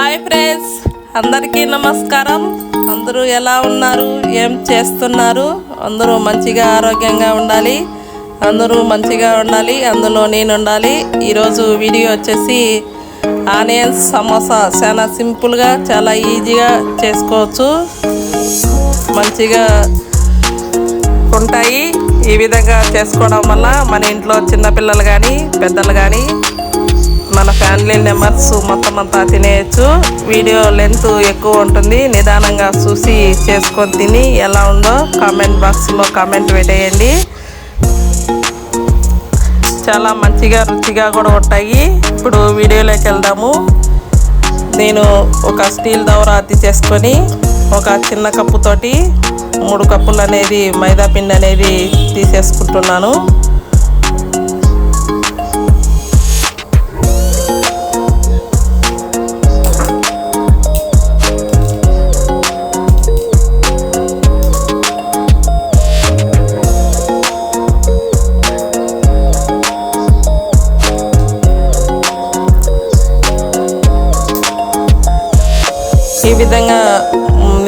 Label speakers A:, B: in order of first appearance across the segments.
A: Hi friends అందరికీ నమస్కారం. అందరూ ఎలా ఉన్నారు? ఏం చేస్తున్నారు? అందరూ మంచిగా ఆరోగ్యంగా ఉండాలి. అందరూ మంచిగా ఉండాలి. అందులో నేను ఉండాలి. ఈరోజు వీడియో వచ్చేసి ఆనియన్స్ సమోసా. చాలా సింపుల్గా చాలా ఈజీగా చేసుకోవచ్చు. మంచిగా ఉంటాయి. ఈ విధంగా చేసుకోవడం వల్ల మన ఇంట్లో చిన్నపిల్లలు కానీ పెద్దలు కానీ మన ఫ్యామిలీ మెంబర్స్ మొత్తం అంతా తినేయచ్చు. వీడియో లెంత్ ఎక్కువ ఉంటుంది. నిదానంగా చూసి చేసుకొని తిని ఎలా ఉందో కామెంట్ బాక్స్లో కామెంట్ పెట్టేయండి. చాలా మంచిగా రుచిగా కూడా ఉంటాయి. ఇప్పుడు వీడియోలోకి వెళ్దాము. నేను ఒక స్టీల్ దవర అతి చేసుకొని ఒక చిన్న కప్పుతోటి మూడు కప్పులు అనేది మైదా పిండి అనేది తీసేసుకుంటున్నాను.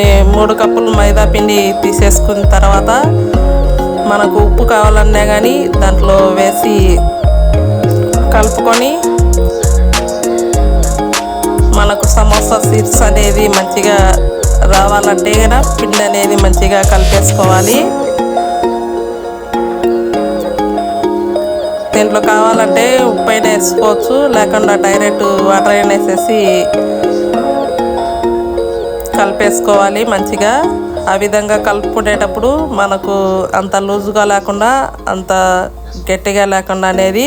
A: కొన్ని మూడు కప్పులు మైదా పిండి తీసేసుకున్న తర్వాత మనకు ఉప్పు కావాలన్నా కానీ దాంట్లో వేసి కలుపుకొని మనకు సమోసా సీడ్స్ అనేది మంచిగా రావాలంటే కదా పిండి అనేది మంచిగా కలిపేసుకోవాలి. దీంట్లో కావాలంటే ఉప్పు అయినా వేసుకోవచ్చు లేకుండా డైరెక్ట్ వాటర్ అయినా వేసేసి కలిపేసుకోవాలి మంచిగా. ఆ విధంగా కలుపుకునేటప్పుడు మనకు అంత లూజుగా లేకుండా అంత గట్టిగా లేకుండా అనేది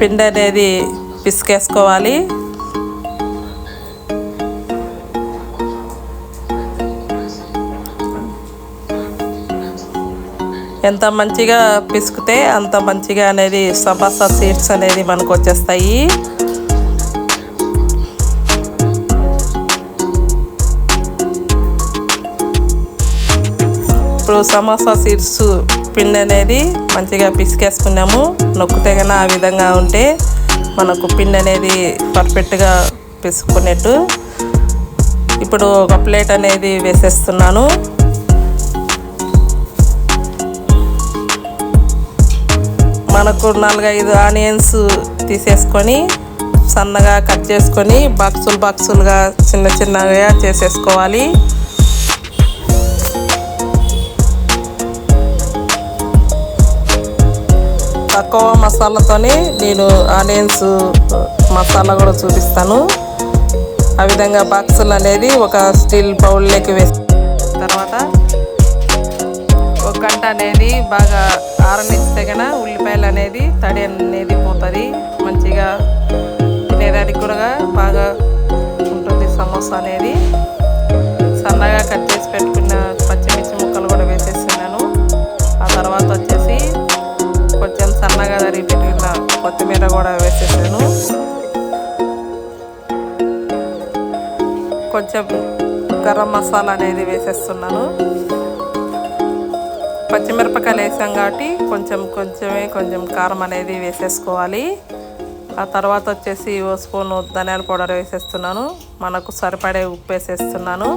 A: పిండి అనేది పిసికేసుకోవాలి. ఎంత మంచిగా పిసికితే అంత మంచిగా అనేది సమోసా సీడ్స్ అనేది మనకు వచ్చేస్తాయి. ఇప్పుడు సమోసా సీడ్స్ పిండి అనేది మంచిగా పిసికేసుకున్నాము. నొక్కితే కన్నా ఆ విధంగా ఉంటే మనకు పిండి అనేది పర్ఫెక్ట్గా పిసుకునేట్టు ఇప్పుడు ఒక ప్లేట్ అనేది వేసేస్తున్నాను. మనకు నాలుగైదు ఆనియన్స్ తీసేసుకొని సన్నగా కట్ చేసుకొని బాక్సులు బాక్సులుగా చిన్న చిన్నగా చేసేసుకోవాలి. తక్కువ మసాలాతోనే నేను ఆనియన్స్ మసాలా కూడా చూపిస్తాను. ఆ విధంగా బాక్సులు అనేది ఒక స్టీల్ బౌల్లోకి వేసి తర్వాత ఒక గంట అనేది బాగా ఆరనిస్తే కన ఉల్లిపాయలు అనేది తడి అనేది పోతుంది. మంచిగా తినేదానికి కూడా బాగా ఉంటుంది సమోసా అనేది. సన్నగా కట్ చేసి పెట్టుకున్న పచ్చిమిర్చి ముక్కలు కూడా వేసేసి సన్నగా తరిగిపెట్టిన కొత్తిమీర కూడా వేసేసాను. కొంచెం గరం మసాలా అనేది వేసేస్తున్నాను. పచ్చిమిరపకాయలు వేసాం కాబట్టి కొంచెం కొంచెమే కొంచెం కారం అనేది వేసేసుకోవాలి. ఆ తర్వాత వచ్చేసి ఓ స్పూన్ ధనియాల పౌడర్ వేసేస్తున్నాను. మనకు సరిపడే ఉప్పు వేసేస్తున్నాను.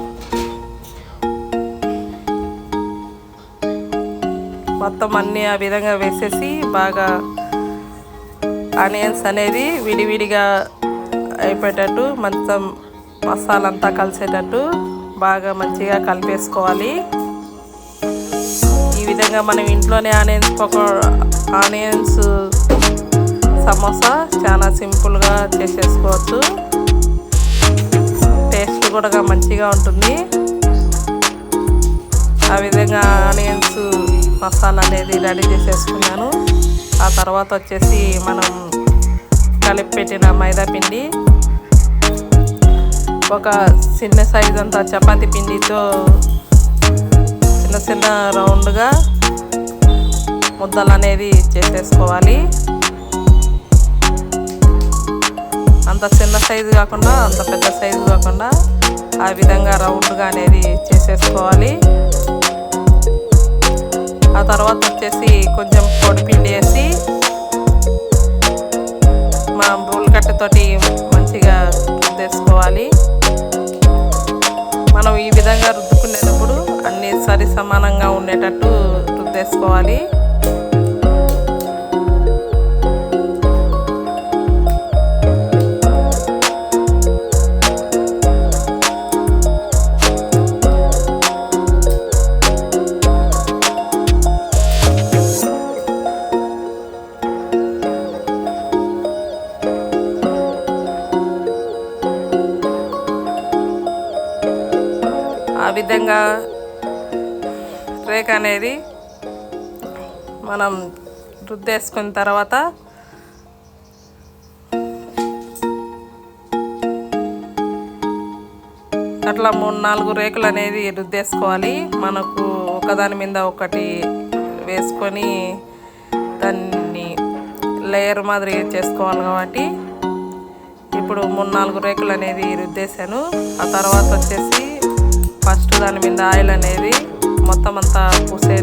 A: మొత్తం అన్నీ ఆ విధంగా వేసేసి బాగా ఆనియన్స్ అనేది విడివిడిగా అయిపోయేటట్టు మొత్తం మసాలా అంతా కలిసేటట్టు బాగా మంచిగా కలిపేసుకోవాలి. ఈ విధంగా మనం ఇంట్లోనే ఆనియన్స్ పకో ఆనియన్స్ సమోసా చాలా సింపుల్గా చేసేసుకోవచ్చు. టేస్ట్ కూడా మంచిగా ఉంటుంది. ఆ విధంగా ఆనియన్స్ మసాలా అనేది రెడీ చేసేసుకున్నాను. ఆ తర్వాత వచ్చేసి మనం కలిపి పెట్టిన మైదా పిండి. ఒక చిన్న సైజ్ అంతా చపాతి పిండితో చిన్న చిన్న రౌండ్గా ముద్దలు అనేది చేసేసుకోవాలి. అంత చిన్న సైజు కాకుండా అంత పెద్ద సైజు కాకుండా ఆ విధంగా రౌండ్గా అనేది చేసేసుకోవాలి. ఆ తర్వాత వచ్చేసి కొంచెం పొడిపిండి వేసి మనం రూల్ మంచిగా రుద్దేసుకోవాలి. మనం ఈ విధంగా రుద్దుకునేటప్పుడు అన్ని సరి సమానంగా ఉండేటట్టు రుద్దేసుకోవాలి. విధంగా రేక్ అనేది మనం రుద్దేసుకున్న తర్వాత అట్లా మూడు నాలుగు రేకులు అనేది రుద్దేసుకోవాలి. మనకు ఒకదాని మీద ఒకటి వేసుకొని దాన్ని లేయర్ మాదిరి చేసుకోవాలి కాబట్టి. ఇప్పుడు మూడు నాలుగు రేకులు అనేది రుద్దేశాను. ఆ తర్వాత వచ్చేసి ఫస్ట్ దాని మీద ఆయిల్ అనేది మొత్తం అంతా పూసే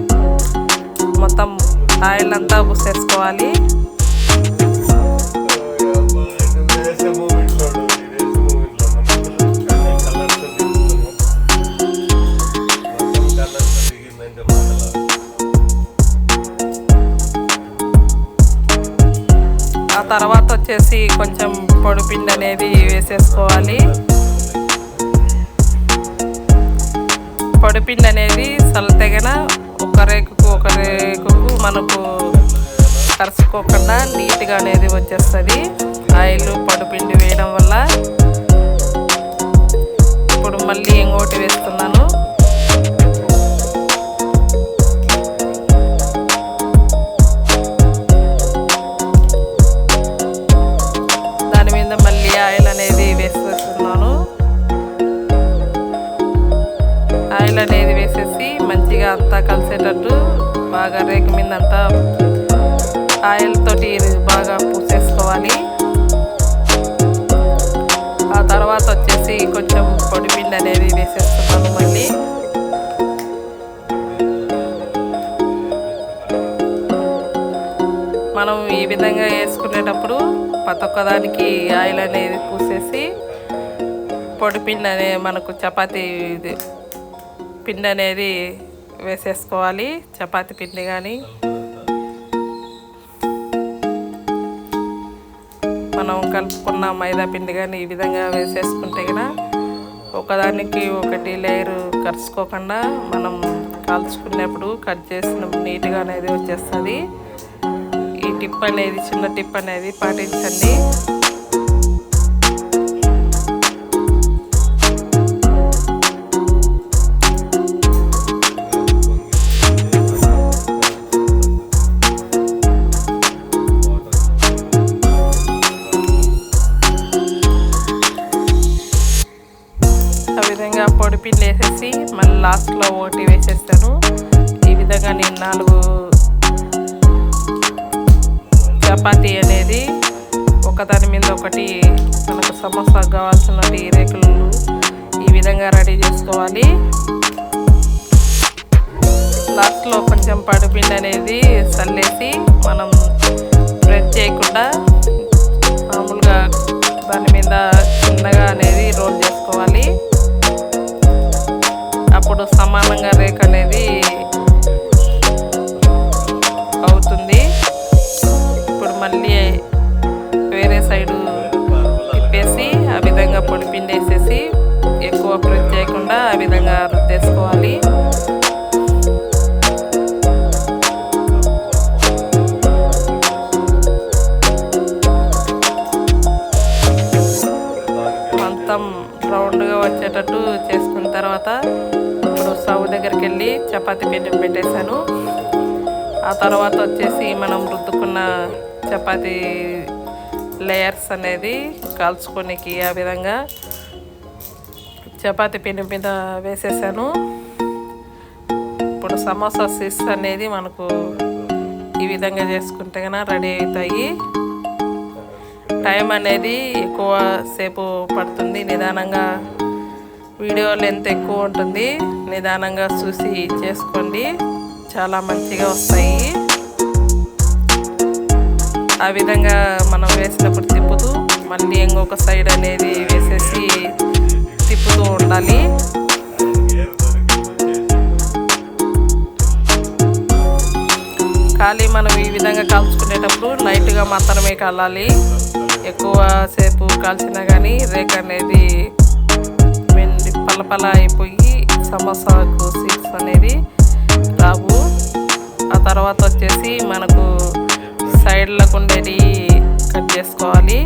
A: మొత్తం ఆయిల్ అంతా పూసేసుకోవాలి. ఆ తర్వాత వచ్చేసి కొంచెం పొడిపిండి అనేది వేసేసుకోవాలి. పిండి అనేది సలతెగన ఒక రేకుకు ఒక రేకుకు మనకు కరుచుకోకుండా నీట్గా అనేది వచ్చేస్తుంది. ఆయిల్ పడుపిండి వేయడం వల్ల ఇప్పుడు మళ్ళీ ఇంకోటి వేస్తున్నాను. మంచిగా అంతా కలిసేటట్టు బాగా రేకు మీద అంతా ఆయిల్ తోటి బాగా పూసేసుకోవాలి. ఆ తర్వాత వచ్చేసి కొంచెం పొడిపిండి అనేది వేసేస్తున్నాను మళ్ళీ మనం ఈ విధంగా వేసుకునేటప్పుడు ప్రతి ఒక్కదానికి ఆయిల్ అనేది పూసేసి పొడిపిండి అనే మనకు చపాతీ ఇది పిండి అనేది వేసేసుకోవాలి. చపాతి పిండి కానీ మనం కలుపుకున్న మైదా పిండి కానీ ఈ విధంగా వేసేసుకుంటే కదా ఒకదానికి ఒకటి లేయర్ కరుచుకోకుండా మనం కాల్చుకునేప్పుడు కట్ చేసిన నీట్గా అనేది వచ్చేస్తుంది. ఈ టిప్ అనేది చిన్న టిప్ అనేది పాటించండి. మళ్ళీ లాస్ట్లో ఒకటి వేసేస్తాను. ఈ విధంగా నేను నాలుగు చపాతీ అనేది ఒకదాని మీద ఒకటి మనకు సమోసా కావాల్సిన రేకులు ఈ విధంగా రెడీ చేసుకోవాలి. లాస్ట్లో కొంచెం పడిపిండి అనేది చల్లేసి మనం స్ప్రెడ్ చేయకుండా మామూలుగా దాని మీద చిన్నగా అనేది రోల్ చేసుకోవాలి. అప్పుడు సమానంగా రేక్ తర్వాత వచ్చేసి మనం రుద్దుకున్న చపాతీ లేయర్స్ అనేది కాల్చుకోనికి ఆ విధంగా చపాతీ పిండి మీద వేసేసాను. ఇప్పుడు సమోసా సిస్ అనేది మనకు ఈ విధంగా చేసుకుంటే కన్నా రెడీ అవుతాయి. టైం అనేది ఎక్కువ సేపు పడుతుంది. నిదానంగా వీడియో లెంత్ ఎక్కువ ఉంటుంది. నిదానంగా చూసి చేసుకోండి. చాలా మంచిగా వస్తాయి. ఆ విధంగా మనం వేసినప్పుడు తిప్పుతూ మళ్ళీ ఇంకొక సైడ్ అనేది వేసేసి తిప్పుతూ ఉండాలి. ఖాళీ మనం ఈ విధంగా కాల్చుకునేటప్పుడు లైట్గా మాత్రమే కాలాలి. ఎక్కువ సేపు కాల్చినా కానీ రేక్ అనేది వెండి పలపల అయిపోయి సమోసాకు సీట్స్ అనేది రావు. ఆ తర్వాత వచ్చేసి మనకు సైడ్లకు ఉండేది కట్ చేసుకోవాలి.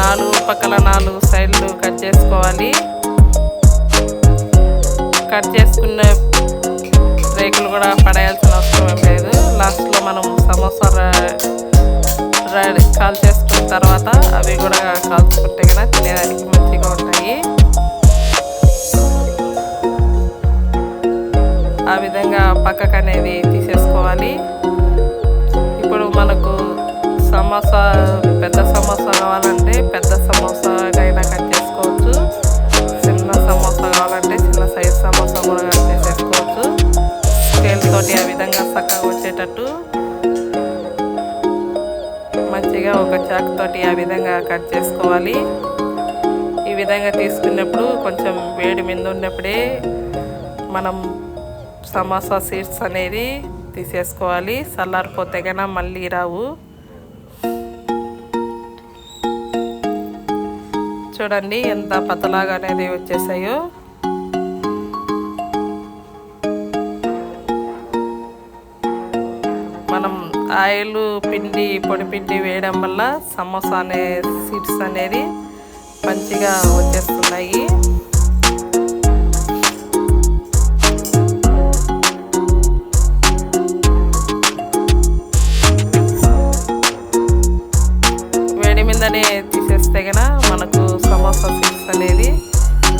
A: నాలుగు పక్కల నాలుగు సైడ్లు కట్ చేసుకోవాలి. కట్ చేసుకున్న రేకులు కూడా పడేయాల్సిన అవసరం ఏం లేదు. లాస్ట్లో మనం సమోసా కాల్ చేసుకున్న తర్వాత అవి కూడా కాల్చుకుంటే కదా తినేదానికి మంచిగా ఉంటాయి. ఆ విధంగా పక్కకు అనేది తీసేసుకోవాలి ఇప్పుడు మనకు సమోసా పెద్ద సమోసా కావాలంటే పెద్ద సమోసా అయినా కట్ చేసుకోవచ్చు. చిన్న సమోసా కావాలంటే చిన్న సైజ్ సమోసా కూడా కట్ చేసేసుకోవచ్చు. స్కేల్ తోటి ఆ విధంగా చక్కగా వచ్చేటట్టు మంచిగా ఒక చాక్ తోటి ఆ విధంగా కట్ చేసుకోవాలి. ఈ విధంగా తీసుకున్నప్పుడు కొంచెం వేడి మీద ఉన్నప్పుడే మనం సమోసా సీడ్స్ అనేది తీసేసుకోవాలి. చల్లారిపోతే కన్నా మళ్ళీ రావు. చూడండి ఎంత పతలాగా అనేది వచ్చేసాయో. మనం ఆయిల్ పిండి పొడి పిండి వేయడం వల్ల సమోసా అనే సీడ్స్ అనేది మంచిగా వచ్చేస్తున్నాయి. కిందనే తీసేస్తే కనుక మనకు సమోసా సీడ్స్ అనేది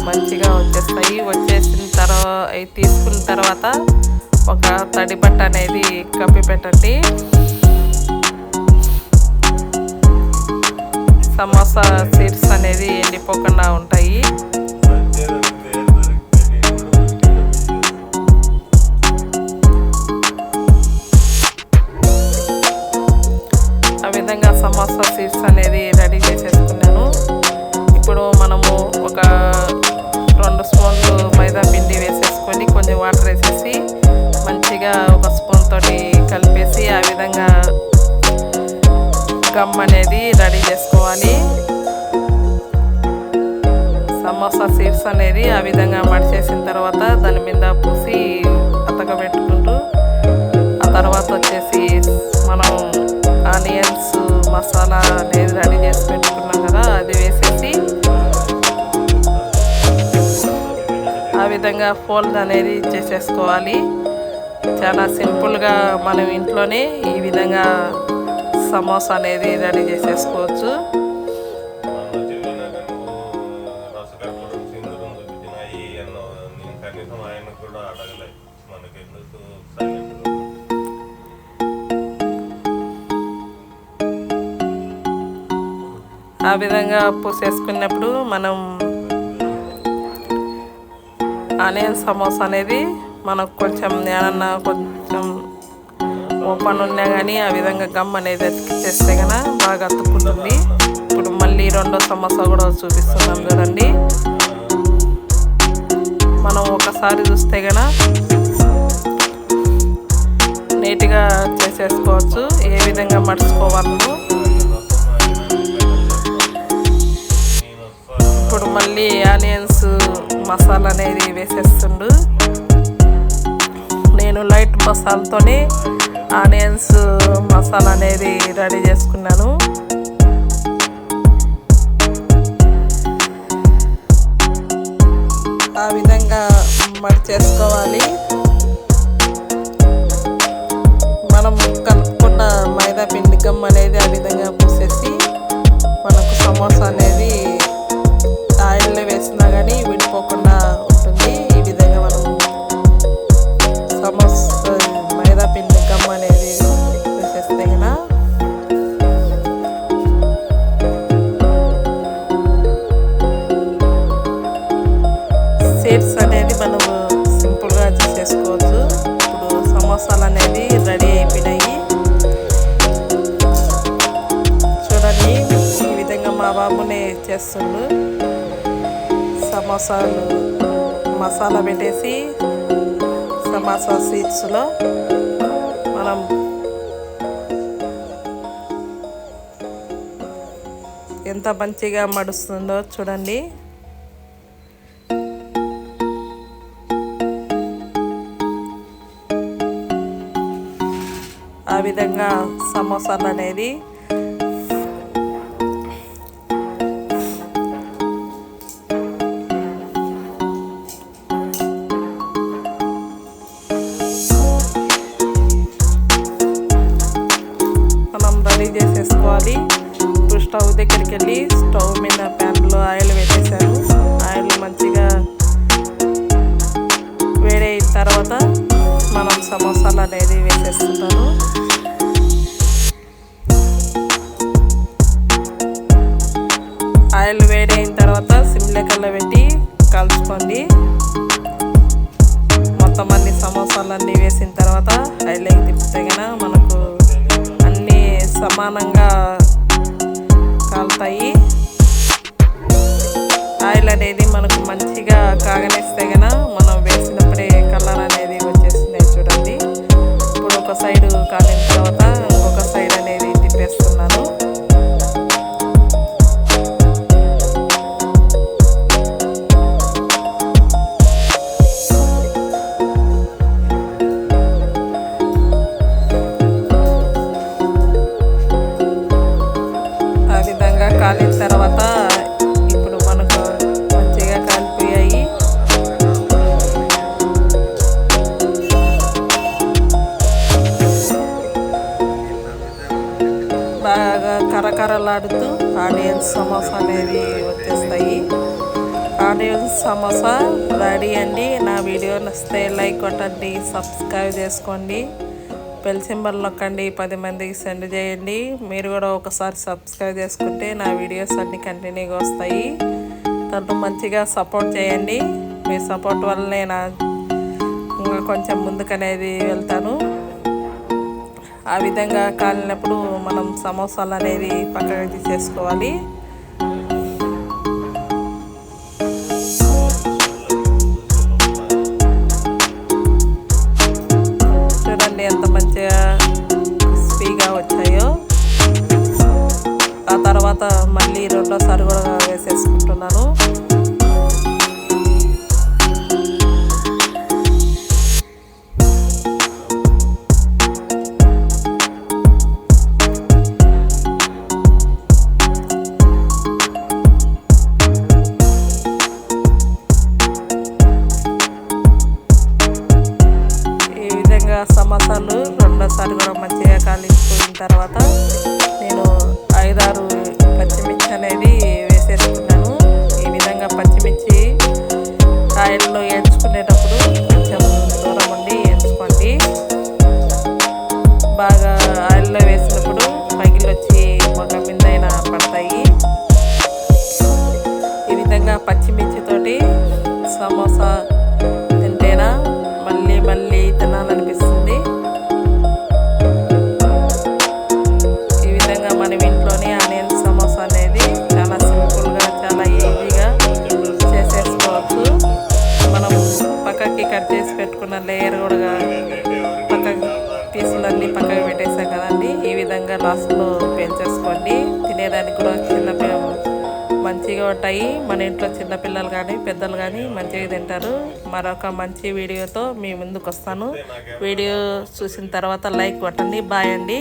A: మంచిగా వచ్చేస్తాయి. వచ్చేసిన తర్వాత అవి తీసుకున్న తర్వాత ఒక తడి బట్ట అనేది కప్పి పెట్టండి. సమోసా సీడ్స్ అనేది ఎండిపోకుండా ఉంటాయి. చేసేసుకోవాలి చాలా సింపుల్గా మనం ఇంట్లోనే ఈ విధంగా సమోసా అనేది రెడీ చేసేసుకోవచ్చు. ఆ విధంగా పూసేసుకున్నప్పుడు మనం ఆనియన్ సమోసా అనేది మనకు కొంచెం ఏమన్నా కొంచెం ఓపెన్ ఉన్నా కానీ ఆ విధంగా గమ్ అనేది అతికిచ్చేస్తే కన బాగా అతుక్కుంటుంది. ఇప్పుడు మళ్ళీ రెండో సమోసా కూడా చూపిస్తున్నాం చూడండి. మనం ఒకసారి చూస్తే గన నీట్గా చేసేసుకోవచ్చు. ఏ విధంగా మడుచుకోవాలో ఇప్పుడు మళ్ళీ ఆనియన్స్ మసాలా అనేది వేసేస్తుండు. నేను లైట్ మసాలాతోనే ఆనియన్స్ మసాలా అనేది రెడీ చేసుకున్నాను. ఆ విధంగా మడిచేసుకోవాలి చేసుకోవాలి. బాబునే చేస్తుండు. సమోసాలు మసాలా పెట్టేసి సమోసా సీడ్స్లో మనం ఎంత మంచిగా మడుస్తుందో చూడండి. ఆ విధంగా సమోసాలు అనేది చేసేసుకోవాలి ఇప్పుడు స్టవ్ దగ్గరికి వెళ్ళి స్టవ్ మీద ప్యాన్లో ఆయిల్ వేసేసాను. ఆయిల్ మంచిగా వేడైన తర్వాత మనం సమోసాలు అనేది వేసేస్తున్నాను ఆయిల్ వేడైన తర్వాత సిమ్లెక్కల్లో పెట్టి కలుసుకోండి మొత్తం అన్ని సమోసాలు అన్నీ వేసిన తర్వాత ఆయిల్కి తిప్పితే మనకు అన్నీ సమానంగా కాలుతాయి. ఆయిల్ అనేది మనకు మంచిగా కాగనిస్తే గన మనం వేసినప్పుడే కలర్ అనేది వచ్చేసింది చూడండి. ఇప్పుడు ఒక సైడ్ కాలిన తర్వాత ఇంకొక సైడ్ అనేది తిప్పేస్తున్నాను. ఆనియన్స్ సమోసా అనేది వచ్చేస్తాయి. ఆనియన్స్ సమోసా రెడీ అండి. నా వీడియో నచ్చితే లైక్ కొట్టండి సబ్స్క్రైబ్ చేసుకోండి. బెల్ సింబల్ నొక్కండి పది మందికి సెండ్ చేయండి. మీరు కూడా ఒకసారి సబ్స్క్రైబ్ చేసుకుంటే నా వీడియోస్ అన్నీ కంటిన్యూగా వస్తాయి. దాంట్లో మంచిగా సపోర్ట్ చేయండి. మీ సపోర్ట్ వల్ల నేను ఇంకా కొంచెం ముందుకనేది వెళ్తాను. ఆ విధంగా కాలినప్పుడు మనం సమోసాలు అనేవి పక్కకి తీసేసుకోవాలి తింటేనా మళ్ళీ మళ్ళీ తినాలనిపిస్తుంది ఈ విధంగా మనం ఇంట్లోనే ఆనియన్ సమోసా అనేది చాలా సింపుల్గా చాలా ఈజీగా చేసేసుకోవచ్చు. మనం పక్కకి కట్ చేసి పెట్టుకున్న లేయర్ కూడా పక్కకి పీసులన్నీ పక్కకి పెట్టేసాం కదండి. ఈ విధంగా లాస్ట్లో పెంచేసుకోండి. తినేదానికి కూడా చిన్న మంచిగా ఉంటాయి. మన ఇంట్లో చిన్నపిల్లలు కానీ పెద్దలు కానీ మంచిగా తింటారు. మరొక మంచి వీడియోతో మీ ముందుకు వస్తాను వీడియో చూసిన తర్వాత లైక్ కొట్టండి. బాయ్ అండి.